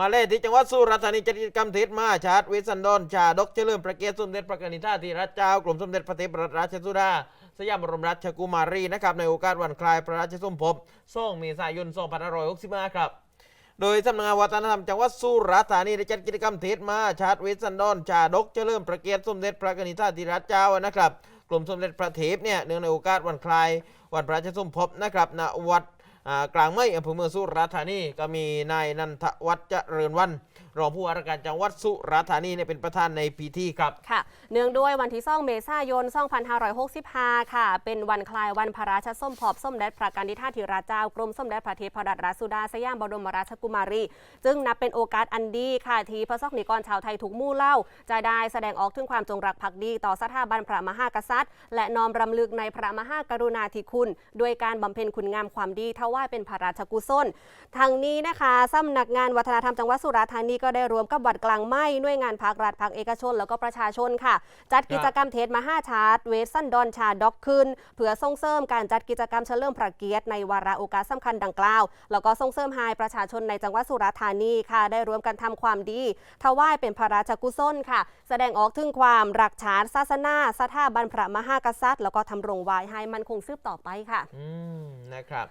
มาเล่ที่จังหวัดสุราษฎร์ธานีจัดกิจกรรมเทศมาชาติวิสันดอนชาดกเฉลิมพระเกียรติสมเด็จพระกนิษฐาธิราชเจ้ากรมสมเด็จพระเทพรัตนราชสุดาสยามบรมราชกุมารีนะครับในโอกาสวันคล้ายพระราชสมภพ2เมษายน2565ครับโดยสำนักงานวัฒนธรรมจังหวัดสุราษฎร์ธานีได้จัดกิจกรรมเทศมาชาติวิสันดอนชาดกเฉลิมพระเกียรติสมเด็จพระกนิษฐาธิราชเจ้านะครับกรมสมเด็จพระเทพเนี่ยเนื่องในโอกาสวันคล้ายวันพระราชสมภพนะครับณวัด กลางไม่อำเภอเมืองสุราษฎร์ธานีก็มีนายนันทวัฒน์เจริญวันรองผู้ว่าราชการจังหวัดสุราษฎร์ธานีเนี่ยเป็นประธานในพิธีครับค่ะ เนื่องด้วยวันที่2เมษายน 2565 ค่ะ เป็นวันคลายวันพระราชส้มภพส้มเด็จพระกนิษฐาธิราชเจ้ากรมส้มเด็จพระเทพรัตนราชสุดาสยามบรมราชกุมารี จึงนับเป็นโอกาสอันดีค่ะ ที่พระสกนิกรชาวไทยทุกมู่เล่า จะได้แสดงออกถึงความจงรักภักดี ต่อสถาบันพระมหากษัตริย์ และน้อมรำลึกในพระมหากรุณาธิคุณ ด้วยการบำเพ็ญคุณงามความดีถวาเป็นพระราชกุศลทางนี้นะคะสำนักงานวัฒนธรรมจังหวัดสุราษฎร์ธานีก็ได้รวมกับวัดกลางไม้หน่วยงานภาครัฐภาคเอกชน แล้วก็ประชาชนค่ะ จัดกิจกรรมเทศมาห้าชาร์ตเวสซันดอนชาด็อกขึ้นเพื่อส่งเสริมการจัดกิจกรรมเฉลิมพระเกียรติในวาระโอกาสสำคัญดังกล่าว แล้วก็ส่งเสริมให้ประชาชนในจังหวัดสุราษฎร์ธานีค่ะ ได้รวมกันทำความดีถวายเป็นพระราชกุศลค่ะ แสดงออกถึงความรักชาติศาสนาสถาบันพระมหากษัตริย์ แล้วก็ทำรงไว้ให้มันคงสืบต่อไปค่ะ อืม นะครับ